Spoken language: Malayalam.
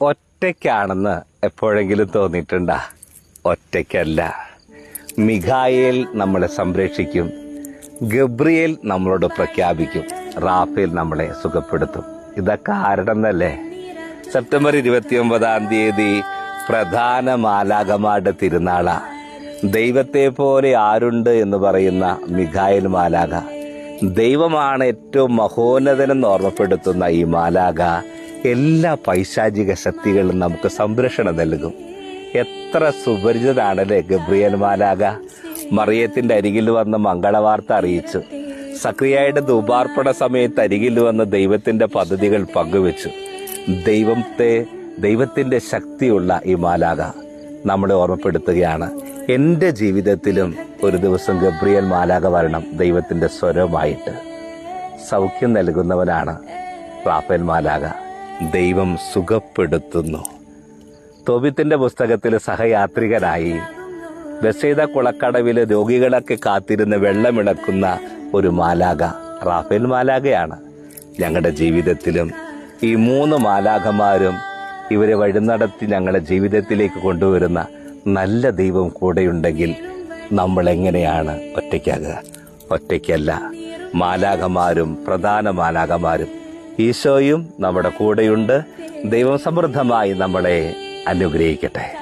ഒറ്റയ്ക്കാണെന്ന് എപ്പോഴെങ്കിലും തോന്നിയിട്ടുണ്ടാ? ഒറ്റയ്ക്കല്ല. മിഖായേൽ നമ്മളെ സംരക്ഷിക്കും. ഗബ്രിയേൽ നമ്മളോട് പ്രഖ്യാപിക്കും. റാഫേൽ നമ്മളെ സുഖപ്പെടുത്തും. ഇതൊക്കെ ആരുടെന്നല്ലേ? സെപ്റ്റംബർ ഇരുപത്തിയൊമ്പതാം തീയതി പ്രധാന മാലാകമാരുടെ തിരുനാളാ. ദൈവത്തെ പോലെ ആരുണ്ട് എന്ന് പറയുന്ന മിഖായൽ മാലാക ദൈവമാണ് ഏറ്റവും മഹോന്നതനെന്ന് ഓർമ്മപ്പെടുത്തുന്ന ഈ മാലാക എല്ലാ പൈശാചിക ശക്തികളും നമുക്ക് സംരക്ഷണം നൽകും. എത്ര സുപരിചിതാണല്ലേ ഗബ്രിയൽ മാലാക മറിയത്തിന്റെ അരികിൽ വന്ന് മംഗളവാർത്ത അറിയിച്ചു. സക്രിയയുടെ ദൂപാർപ്പണ സമയത്ത് അരികിൽ വന്ന് ദൈവത്തിന്റെ പദ്ധതികൾ പങ്കുവെച്ചു. ദൈവത്തെ ദൈവത്തിന്റെ ശക്തിയുള്ള ഈ മാലാക നമ്മളെ ഓർമ്മപ്പെടുത്തുകയാണ്. എന്റെ ജീവിതത്തിലും ഒരു ദിവസം ഗബ്രിയൽ മാലാക വരണം ദൈവത്തിന്റെ സ്വരമായിട്ട് സൗഖ്യം നൽകുന്നവനാണ് റാഫേൽ മാലാക ദൈവം സുഖപ്പെടുത്തുന്നു. തോബിത്തിന്റെ പുസ്തകത്തിൽ സഹയാത്രികരായി ബസീത കുളക്കടവിൽ രോഗികളൊക്കെ കാത്തിരുന്ന് വെള്ളമിളക്കുന്ന ഒരു മാലാക റാഫേൽ മാലാകയാണ് ഞങ്ങളുടെ ജീവിതത്തിലും ഈ മൂന്ന് മാലാകമാരും ഇവരെ വഴിനടത്തി ഞങ്ങളുടെ ജീവിതത്തിലേക്ക് കൊണ്ടുവരുന്ന നല്ല ദൈവം കൂടെയുണ്ടെങ്കിൽ നമ്മൾ എങ്ങനെയാണ് ഒറ്റയ്ക്കാകുക? ഒറ്റയ്ക്കല്ല മാലാകമാരും പ്രധാന മാലാകമാരും ഈശോയും നമ്മുടെ കൂടെയുണ്ട്. ദൈവം സമൃദ്ധമായി നമ്മളെ അനുഗ്രഹിക്കട്ടെ.